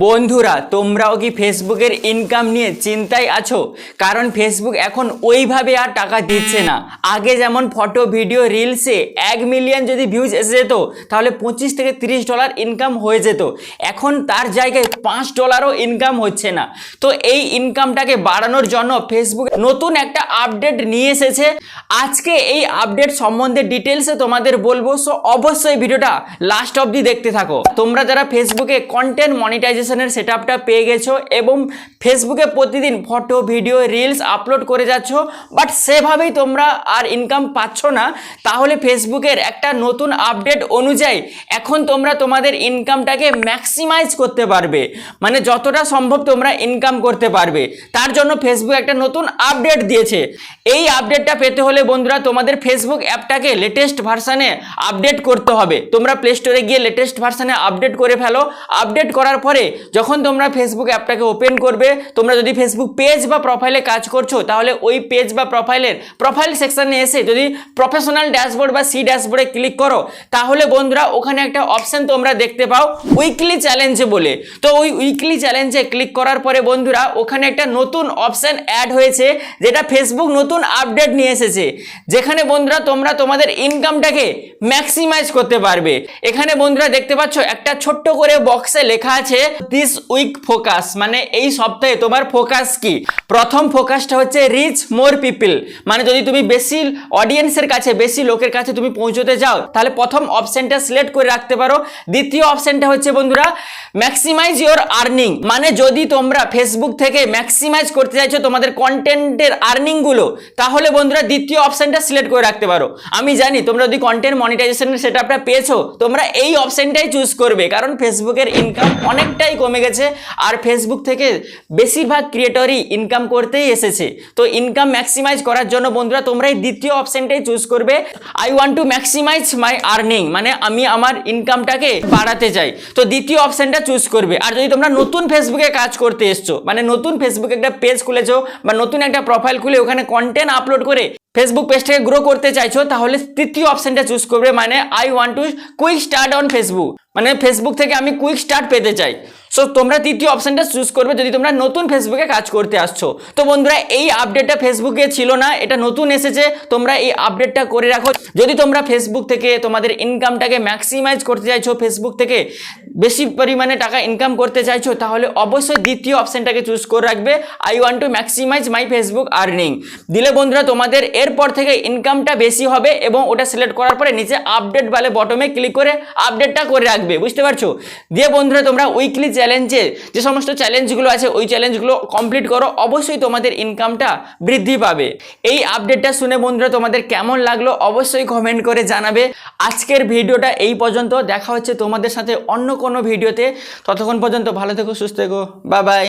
বন্ধুরা, তোমরাও কি ফেসবুকের ইনকাম নিয়ে চিন্তায় আছো? কারণ ফেসবুক এখন ওইভাবে আর টাকা দিচ্ছে না। আগে যেমন ফটো ভিডিও রিলসে এক মিলিয়ন যদি ভিউজ এসে যেত, তাহলে পঁচিশ থেকে তিরিশ ডলার ইনকাম হয়ে যেত। এখন তার জায়গায় পাঁচ ডলারও ইনকাম হচ্ছে না। তো এই ইনকামটাকে বাড়ানোর জন্য ফেসবুক নতুন একটা আপডেট নিয়ে এসেছে। আজকে এই আপডেট সম্বন্ধে ডিটেলসে তোমাদের বলব। সো অবশ্যই ভিডিওটা লাস্ট অবধি দেখতে থাকো। তোমরা যারা ফেসবুকে কন্টেন্ট মনিটাইজেশনের সেট পেয়ে গেছো এবং ফেসবুকে প্রতিদিন ফটো ভিডিও রিলস আপলোড করে যাচ্ছ বাট সেভাবেই তোমরা আর ইনকাম পাচ্ছ না। তাহলে ফেসবুকের একটা নতুন আপডেট অনুযায়ী এখন তোমরা তোমাদের ইনকামটাকে ম্যাক্সিমাইজ করতে পারবে। মানে যতটা সম্ভব তোমরা ইনকাম করতে পারবে। তার জন্য ফেসবুক একটা নতুন আপডেট দিয়েছে। এই আপডেটটা পেতে হলে বন্ধুরা তোমাদের ফেসবুক অ্যাপটাকে লেটেস্ট ভার্সানে আপডেট করতে হবে। তোমরা প্লে স্টোরে গিয়ে লেটেস্ট ভার্সানে আপডেট করে ফেলো। আপডেট করার পরে যখন তোমরা ফেসবুক অ্যাপটাকে ওপেন করবে, তোমরা যদি ফেসবুক পেজ বা প্রোফাইলে কাজ করছ, তাহলে ওই পেজ বা প্রোফাইলের প্রোফাইল সেকশনে এসে যদি প্রফেশনাল ড্যাশবোর্ড বা সি ড্যাশবোর্ডে ক্লিক করো, তাহলে বন্ধুরা ওখানে একটা অপশন তোমরা দেখতে পাও উইকলি চ্যালেঞ্জ বলে। তো ওই উইকলি চ্যালেঞ্জে ক্লিক করার পরে বন্ধুরা ওখানে একটা নতুন অপশন অ্যাড হয়েছে, যেটা ফেসবুক নতুন আপডেট নিয়ে এসেছে, যেখানে বন্ধুরা তোমরা তোমাদের ইনকামটাকে ম্যাক্সিমাইজ করতে পারবে। এখানে বন্ধুরা দেখতে পাচ্ছ একটা ছোট্ট করে বক্সে লেখা আছে দিস উইক ফোকাস মানে এই সপ্তাহে তোমার ফোকাস কি? প্রথম ফোকাসটা হচ্ছে রিচ মোর পিপল মানে যদি তুমি বেশি অডিয়েন্সের কাছে, বেশি লোকের কাছে তুমি পৌঁছতে যাও তাহলে প্রথম অপশনটা সিলেক্ট করে রাখতে পারো। দ্বিতীয় অপশনটা হচ্ছে, বন্ধুরা ম্যাক্সিমাইজ ইওর আর্নিং মানে যদি তোমরা ফেসবুক থেকে ম্যাক্সিমাইজ করতে চাইছো তোমাদের কন্টেন্টের আর্নিংগুলো তাহলে বন্ধুরা দ্বিতীয় অপশনটা সিলেক্ট করে রাখতে পারো। আমি জানি, তোমরা যদি কন্টেন্ট মনিটাইজেশনের সেট আপটা পেয়েছ, তোমরা এই অপশনটাই চুজ করবে, কারণ ফেসবুকের ইনকাম অনেকটাই কমে গেছে আর ফেসবুক থেকে বেশিরভাগ ক্রিয়েটরই ইনকাম করতেই এসেছে। তো ইনকাম ম্যাক্সিমাইজ করার জন্য বন্ধুরা তোমরা এই দ্বিতীয় অপশনটাই চুজ করবে। I want to maximize my earning মানে আমি আমার ইনকামটাকে বাড়াতে চাই। তো দ্বিতীয় অপশনটা চুজ করবে। আর যদি তোমরা নতুন ফেসবুকে কাজ করতে এসছো মানে নতুন ফেসবুকে একটা পেজ খুলেছো বা নতুন একটা প্রোফাইল খুলে ওখানে কন্টেন্ট আপলোড করে ফেসবুক পেজটাকে গ্রো করতে চাইছো, তাহলে তৃতীয় অপশনটা চুজ করবে মানে I want to quick start on Facebook মানে ফেসবুক থেকে আমি কুইক স্টার্ট পেতে চাই। সো তোমরা তৃতীয় অপশনটা চুজ করবে যদি তোমরা নতুন ফেসবুকে কাজ করতে আসছো। তো বন্ধুরা, এই আপডেটটা ফেসবুকে ছিল না, এটা নতুন এসেছে, তোমরা এই আপডেটটা করে রাখো। যদি তোমরা ফেসবুক থেকে তোমাদের ইনকামটাকে ম্যাক্সিমাইজ করতে চাইছো ফেসবুক থেকে বেশি পরিমাণে টাকা ইনকাম করতে চাইছো, তাহলে অবশ্যই দ্বিতীয় অপশনটাকে চুজ করে রাখবে। I want to maximize my Facebook earning দিলে বন্ধুরা, তোমাদের এরপর থেকে ইনকামটা বেশি হবে এবং ওটা সিলেক্ট করার পরে নিচে আপডেট বালে বটমে ক্লিক করে আপডেটটা করে রাখবে, বুঝতে পারছ? দিয়ে বন্ধুরা, তোমরা উইকলি চ্যালেঞ্জে যে সমস্ত চ্যালেঞ্জগুলো আছে, ওই চ্যালেঞ্জগুলো কমপ্লিট করো, অবশ্যই তোমাদের ইনকামটা বৃদ্ধি পাবে। এই আপডেটটা শুনে বন্ধুরা তোমাদের কেমন লাগল, অবশ্যই কমেন্ট করে জানাবে। আজকের ভিডিওটা এই পর্যন্ত, দেখা হচ্ছে তোমাদের সাথে অন্য কোনো ভিডিওতে। ততক্ষণ পর্যন্ত ভালো থেকো, সুস্থ থেকো বা বাই